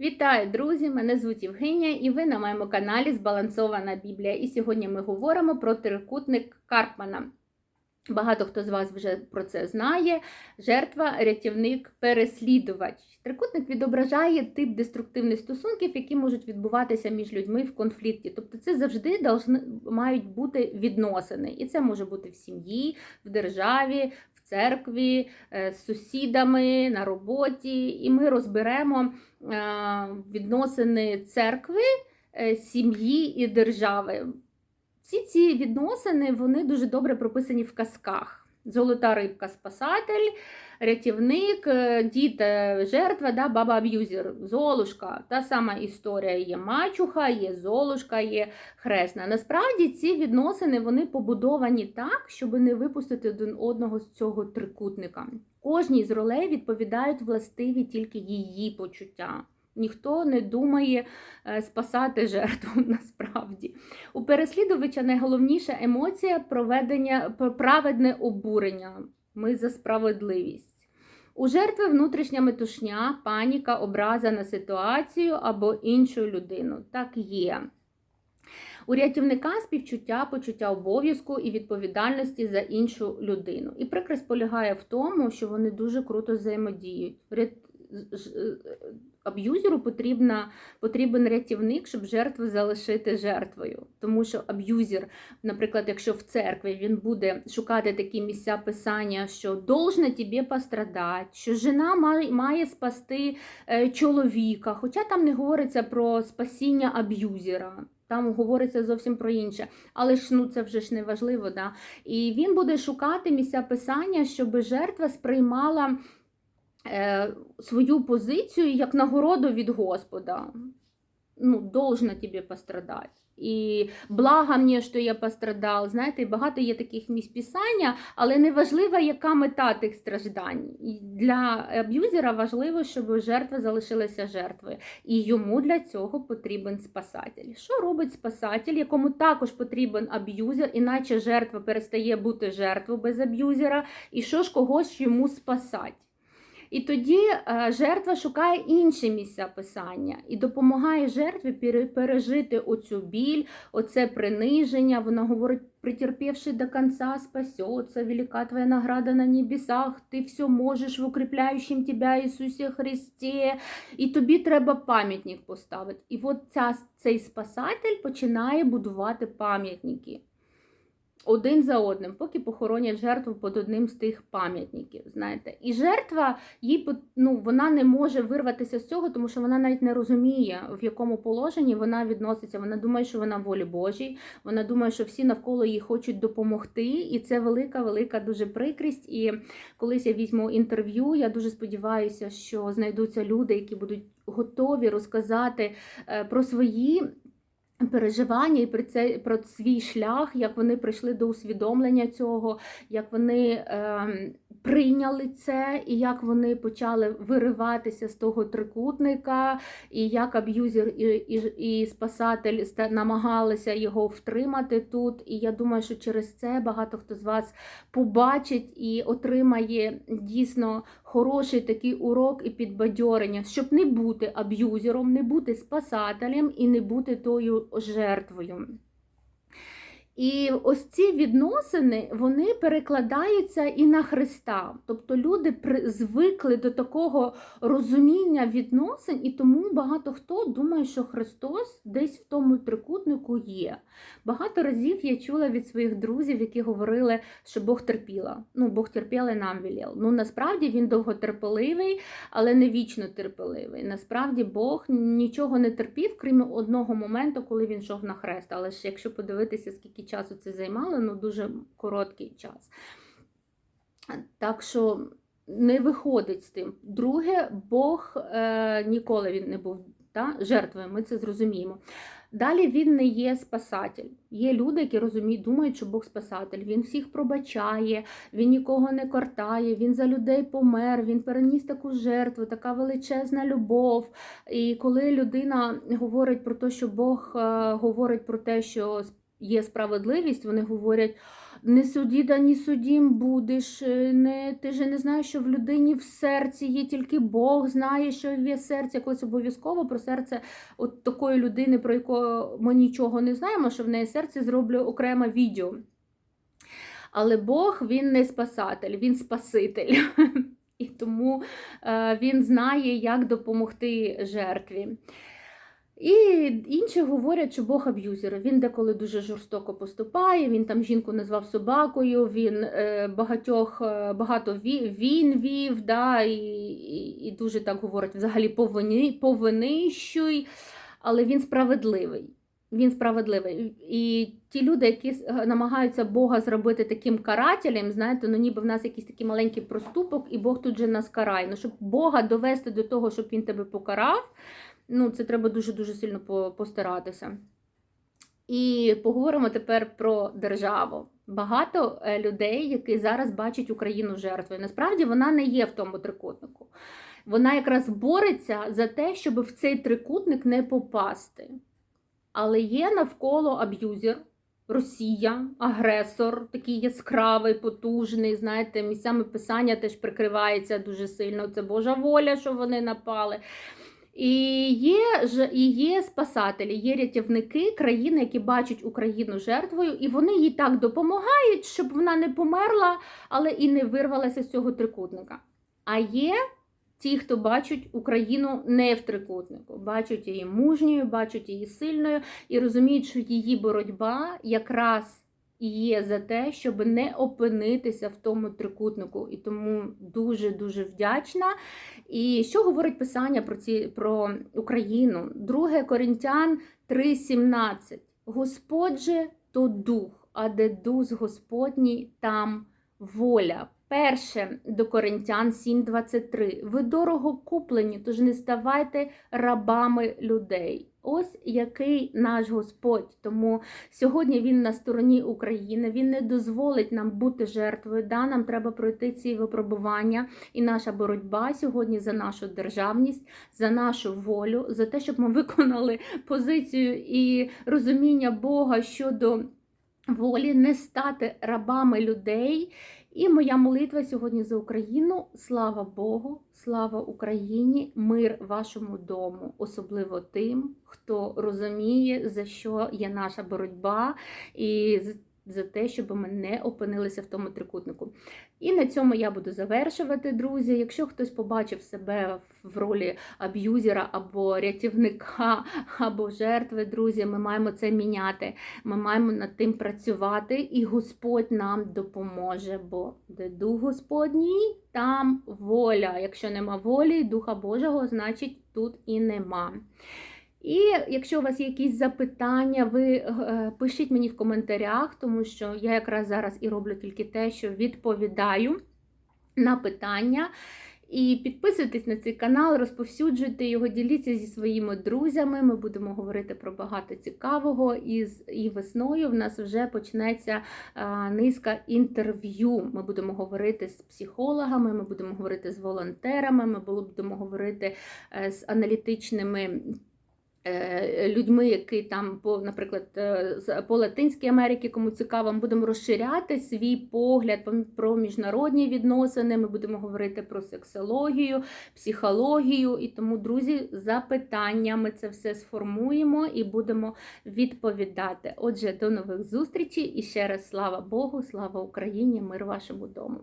Вітаю, друзі! Мене звуть Євгенія, і ви на моєму каналі Збалансована Біблія. І сьогодні ми говоримо про трикутник Карпмана. Багато хто з вас вже про це знає. Жертва, рятівник, переслідувач. Трикутник відображає тип деструктивних стосунків, які можуть відбуватися між людьми в конфлікті. Тобто, це завжди мають бути відносини. І це може бути в сім'ї, в державі, церкві, е, з сусідами, на роботі. І ми розберемо е, відносини церкви, е, сім'ї і держави. Всі ці відносини вони дуже добре прописані в казках. Золота рибка спасатель, рятівник, е, дід е, жертва, да, баба аб'юзер, золушка. Та сама історія є мачуха, є золушка, є хресна. Насправді ці відносини вони побудовані так, щоб не випустити один одного з цього трикутника. Кожній з ролей відповідають властиві тільки її почуття. Ніхто не думає е, спасати жертву насправді. У переслідувача найголовніша емоція проведення праведне обурення. Ми за справедливість. У жертви внутрішня метушня, паніка, образа на ситуацію або іншу людину. Так є. У рятівника співчуття, почуття обов'язку і відповідальності за іншу людину. І прикрість полягає в тому, що вони дуже круто взаємодіють. Аб'юзеру потрібна, потрібен рятівник, щоб жертву залишити жертвою. Тому що аб'юзер, наприклад, якщо в церкві він буде шукати такі місця писання, що должна тобі пострадати, що жена має, спасти е, чоловіка, хоча там не говориться про спасіння аб'юзера. Там говориться зовсім про інше, але ж ну це вже ж не важливо. Да? І він буде шукати місця писання, щоб жертва сприймала свою позицію як нагороду від Господа. Ну, должна тобі пострадати. І благо мені, що я пострадав. Знаєте, багато є таких місць писання, але не важливо, яка мета тих страждань. Для аб'юзера важливо, щоб жертва залишилася жертвою. І йому для цього потрібен спасатель. Що робить спасатель, якому також потрібен аб'юзер, іначе жертва перестає бути жертвою без аб'юзера, і що ж когось йому спасати? І тоді е, жертва шукає інші місця писання і допомагає жертві пережити оцю біль, оце приниження. Вона говорить, притерпівши до кінця, спасеться, велика твоя награда на небесах, ти все можеш в укріпляючим тебе Ісусі Христі. І тобі треба пам'ятник поставити. І от ця, цей спасатель починає будувати пам'ятники один за одним, поки похоронять жертву під одним з тих пам'ятників. знаєте. І жертва їй ну, вона не може вирватися з цього, тому що вона навіть не розуміє, в якому положенні вона відноситься. Вона думає, що вона волі Божій, вона думає, що всі навколо їй хочуть допомогти. І це велика, велика дуже прикрість. І колись я візьму інтерв'ю, я дуже сподіваюся, що знайдуться люди, які будуть готові розказати е, про свої переживання і про це про свій шлях, як вони прийшли до усвідомлення цього, як вони е, прийняли це, і як вони почали вириватися з того трикутника, і як аб'юзер і, і, і спасатель намагалися його втримати тут. І я думаю, що через це багато хто з вас побачить і отримає дійсно хороший такий урок і підбадьорення, щоб не бути аб'юзером, не бути спасателем і не бути тою жертвою. І ось ці відносини вони перекладаються і на Христа. Тобто люди звикли до такого розуміння відносин, і тому багато хто думає, що Христос десь в тому трикутнику є. Багато разів я чула від своїх друзів, які говорили, що Бог терпіла. Ну, Бог терпіла і нам вілів. Ну насправді він довготерпеливий, але не вічно терпеливий. Насправді Бог нічого не терпів, крім одного моменту, коли він йшов на хрест. Але ж якщо подивитися, скільки часу це займало, ну дуже короткий час. Так що не виходить з тим. Друге, Бог е, ніколи він не був та, жертвою, ми це зрозуміємо. Далі він не є спасатель. Є люди, які розуміють, думають, що Бог спасатель. Він всіх пробачає, він нікого не кортає, він за людей помер, він переніс таку жертву, така величезна любов. І коли людина говорить про те, що Бог е, говорить про те, що є справедливість, вони говорять. не суді, да ні судім будеш. е, Не, ти же не знаєш, що в людині в серці є тільки Бог знає, що є в серці. Якось обов'язково про серце от такої людини, про яку ми нічого не знаємо, що в неї серце зроблю окреме відео. Але Бог він не спасатель, він спаситель. І тому е, він знає, як допомогти жертві. І інші говорять, що Бог аб'юзер. Він деколи дуже жорстоко поступає. Він там жінку назвав собакою, він е, багатьох е, багато ві- він вів, да, і, і, і дуже так говорить, взагалі повини, повинищуй, але він справедливий. Він справедливий. І ті люди, які намагаються Бога зробити таким карателем, знаєте, ну ніби в нас якийсь такий маленький проступок, і Бог тут же нас карає. Ну, щоб Бога довести до того, щоб він тебе покарав, ну це треба дуже-дуже сильно постаратися. І поговоримо тепер про державу. Багато е, людей, які зараз бачать Україну жертвою. Насправді вона не є в тому трикутнику. Вона якраз бореться за те, щоб в цей трикутник не попасти. Але є навколо аб'юзер, Росія, агресор, такий яскравий, потужний. Знаєте, місцями писання теж прикривається дуже сильно. Це Божа воля, що вони напали. І є, ж- і є спасателі, є рятівники країни, які бачать Україну жертвою, і вони їй так допомагають, щоб вона не померла, але і не вирвалася з цього трикутника. А є ті, хто бачать Україну не в трикутнику, бачать її мужньою, бачать її сильною і розуміють, що її боротьба якраз є за те, щоб не опинитися в тому трикутнику. І тому дуже дуже вдячна. І що говорить Писання про ці про Україну? 2 Коринтян 3:17. Господь же то дух, а де дух Господній, там воля. Перше до Коринтян 7:23. Ви дорого куплені, тож не ставайте рабами людей. Ось який наш Господь. Тому сьогодні він на стороні України. Він не дозволить нам бути жертвою. Да, нам треба пройти ці випробування. І наша боротьба сьогодні за нашу державність, за нашу волю, за те, щоб ми виконали позицію і розуміння Бога щодо волі, не стати рабами людей. І моя молитва сьогодні за Україну. Слава Богу, слава Україні, мир вашому дому, особливо тим, хто розуміє, за що є наша боротьба, і за те, щоб ми не опинилися в тому трикутнику. І на цьому я буду завершувати, друзі. Якщо хтось побачив себе в ролі аб'юзера або рятівника, або жертви, друзі, ми маємо це міняти. Ми маємо над тим працювати, і Господь нам допоможе. Бо де дух Господній, там воля. Якщо нема волі, Духа Божого, значить тут і нема. І якщо у вас є якісь запитання, ви е, пишіть мені в коментарях, тому що я якраз зараз і роблю тільки те, що відповідаю на питання. І підписуйтесь на цей канал, розповсюджуйте його, діліться зі своїми друзями. Ми будемо говорити про багато цікавого. І, і весною в нас вже почнеться а, низка інтерв'ю. Ми будемо говорити з психологами, ми будемо говорити з волонтерами, ми будемо говорити е, з аналітичними. Е, Людьми, які там по, наприклад, е, по Латинській Америці, кому цікаво, ми будемо розширяти свій погляд про міжнародні відносини. Ми будемо говорити про сексологію, психологію. І тому, друзі, запитання ми це все сформуємо і будемо відповідати. Отже, до нових зустрічей і ще раз слава Богу, слава Україні, мир вашому дому.